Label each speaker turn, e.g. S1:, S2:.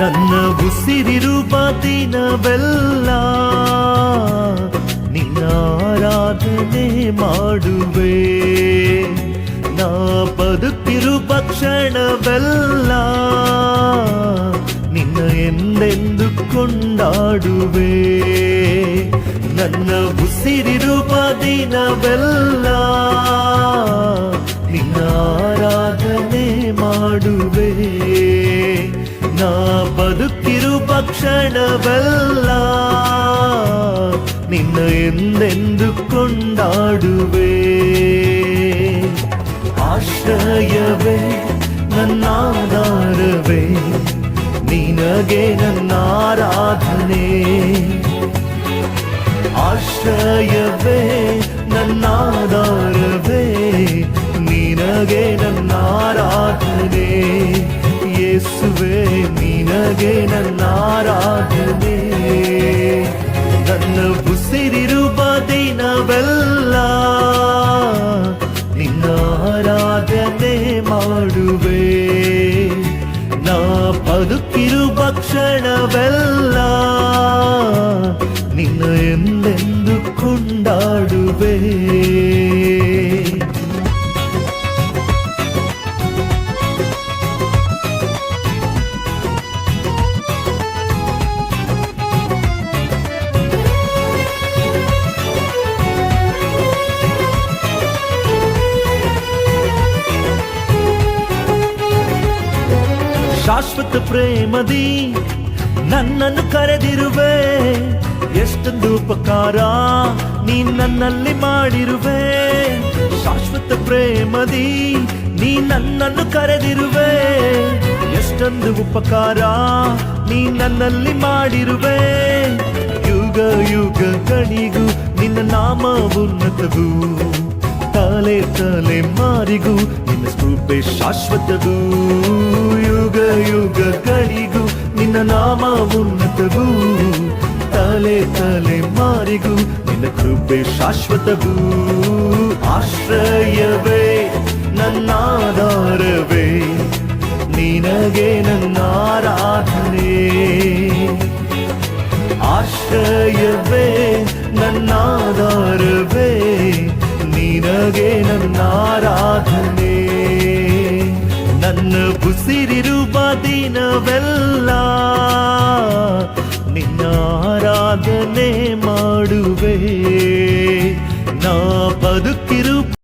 S1: ನನ್ನ ಉಸಿರಿರುವ ದಿನವೆಲ್ಲ ನಿನ್ನ ಆರಾಧನೆ ಮಾಡುವೆ. ನಾ ಬದುಕಿರುವ ಕ್ಷಣವೆಲ್ಲ ನಿನ್ನ ಎಂದೆಂದು ಕೊಂಡಾಡುವೆ. ನನ್ನ ಉಸಿರಿರುವ ದಿನವೆಲ್ಲ ಬದುಕಿರುವ ಪಕ್ಷಣವಲ್ಲ ನಿನ್ನ ಎಂದೆಂದು ಕೊಂಡಾಡುವೆ ಆಶ್ರಯವೇ ನನ್ನಾಧಾರವೇ ನಿನಗೆ ನನ್ನ ಆರಾಧನೆ ನಿನಗೆ ನನ್ನ ಆರಾಧನೆ ನನ್ನ ಉಸಿರಿರುವ ದಿನವೆಲ್ಲ ನಿನ್ನ ಆರಾಧನೆ ಮಾಡುವೆ ನಾ ಬದುಕಿರುವ ಕ್ಷಣವೆಲ್ಲ ಶಾಶ್ವತ ಪ್ರೇಮದಿ ನನ್ನನ್ನು ಕರೆದಿರುವೆ. ಎಷ್ಟೊಂದು ಉಪಕಾರ ನೀ ನನ್ನಲ್ಲಿ ಮಾಡಿರುವೆ. ಶಾಶ್ವತ ಪ್ರೇಮದಿ ನೀ ನನ್ನನ್ನು ಕರೆದಿರುವೆ. ಎಷ್ಟೊಂದು ಉಪಕಾರ ನೀ ನನ್ನಲ್ಲಿ ಮಾಡಿರುವೆ. ಯುಗ ಯುಗ ಕಣಿಗೂ ನಿನ್ನ ನಾಮ ಉನ್ನತಗೂ ತಲೆ ತಲೆ ಮಾರಿಗೂ ನಿನ್ನ ಸ್ಕೂಪೆ ಶಾಶ್ವತಗೂ ಯುಗ ಯುಗಗಳಿಗೂ ನಿನ್ನ ನಾಮ ಉನ್ನತಗೂ ತಲೆ ತಲೆ ಮಾರಿಗೂ ನಿನ್ನ ಕೃಪೆ ಶಾಶ್ವತಗೂ ಆಶ್ರಯವೇ, ನನ್ನಾಧಾರವೇ, ನಿನಗೆ ನನ್ನ ಆರಾಧನೆ. ಆಶ್ರಯವೇ, ನನ್ನಾಧಾರವೇ, ನಿನಗೆ ನನ್ನ ಆರಾಧನೆ. ನನ್ನ ಉಸಿರಿರುವ ದಿನವೆಲ್ಲ ನಿನ್ನ ಆರಾಧನೆ ಮಾಡುವೆ. ನಾ ಬದುಕಿರು